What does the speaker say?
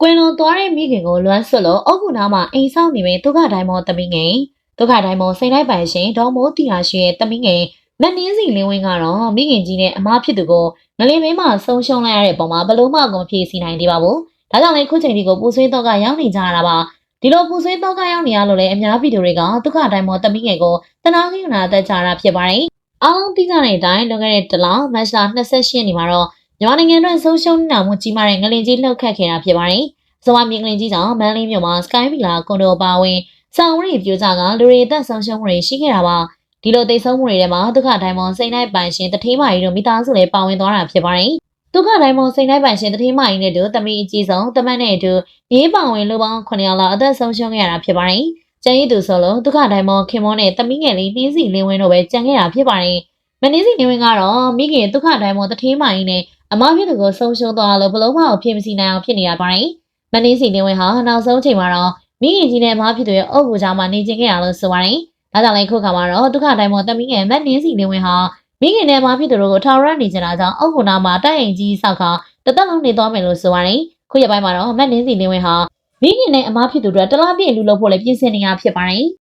ကွင်လွန်သွားတဲ့မိခင်ကိုလွမ်းဆွတ်လို့အုတ်ကူနားမှာအိမ်ဆောင်နေပေဒုက္ခတိုင်းမောသမီးငယ်ဒုက္ခတိုင်းမောစိန်လိုက်ပိုင်ရှင်ဒေါ်မိုးတီဟာရှိရဲ့သမီးငယ်မနှင်းစီလင်းဝင်းကတော့မိခင်ကြီးနဲ့အမဖြစ်သူကိုငလင်မင်းမှဆုံးရှုံးလိုက်ရတဲ့ပုံမှာဘလို့မှကိုမဖြေစီနိုင်သေးပါဘူး။ဒါကြောင့်လည်းခုချိန်ဒီကိုပူဆွေးတော့ကရောက်နေကြရတာပါ။ဒီလိုပူဆွေးတော့ကရောက်နေရလို့လည်းအများပြည်သူတွေကဒုက္ခတိုင်းမောသမီးငယ်ကိုတနာခိနာတက်ကြတာဖြစ်ပါတယ်။အားလုံးသိကြတဲ့အတိုင်းလွန်ခဲ့တဲ့တလမတ်လ28ရက်နေ့မှာတော့ မြန်မာနိုင်ငံတွင်းဆုံးရှုံးနေတာမှုကြီးမားတဲ့ငလင်ကြီးလှုပ်ခတ်ခဲ့တာဖြစ်ပါတယ်။ဇော်ဝမြင့်ကလင်ကြီးကြောင့်မန္တလေးမြို့မှာ Sky Villa ကွန်ဒိုပါဝင်ဆောင်ဝရီပြိုကြကလူတွေအသက်ဆုံးရှုံးမှုတွေရှိခဲ့တာပါ။ဒီလိုသိဆုံးမှုတွေထဲမှာဒုက္ခတိုင်းမောစိန်နိုင်ပိုင်ရှင်တထေးမကြီးတို့မိသားစုလည်းပါဝင်သွားတာဖြစ်ပါတယ်။ဒုက္ခတိုင်းမောစိန်နိုင်ပိုင်ရှင်တထေးမကြီးနဲ့တို့တမီအကြီးဆုံးတမတ်နဲ့အတူရေးပါဝင်လူပေါင်း9ယောက်လောက်အသက်ဆုံးရှုံးခဲ့ရတာဖြစ်ပါတယ်။ကျန်ရည်သူဆိုလို့ဒုက္ခတိုင်းမောခင်မောနဲ့တမီငယ်လေးနှင်းစီလင်းဝင်းတို့ပဲကြံခဲ့တာဖြစ်ပါတယ်။ မင်းစီလင်းဝင်းကတော့မိခင်ဒုက္ခတိုင်းမောတထေးမကြီးနဲ့အမဖြစ်သူကိုဆုံးရှုံးသွားလို့ဘလုံးမအောင်ဖြစ်မစီနိုင်အောင်ဖြစ်နေရပါတယ်။မင်းစီလင်းဝင်းဟာနောက်ဆုံးချိန်မှာတော့မိခင်ကြီးနဲ့အမဖြစ်သူရဲ့အုပ်ကိုကြားမှာနေကျင်ခဲ့ရလို့ဆိုပါတယ်။ဒါကြောင့်လည်းခုခါမှာတော့ဒုက္ခတိုင်းမောတမီငယ်မက်နင်းစီလင်းဝင်းဟာမိခင်နဲ့အမဖြစ်သူတို့ကိုထောင်ရနေကြတာကြောင့်အုပ်ကိုနာမှာတိုက်ရင်ကြီးဆောက်ခါတသက်လုံးနေသွားမယ်လို့ဆိုပါတယ်။ခုရပိုင်းမှာတော့မက်နင်းစီလင်းဝင်းဟာမိခင်နဲ့အမဖြစ်သူတို့တလားပြည့်လူလို့ဖို့လည်းပြင်ဆင်နေရဖြစ်ပါတယ်။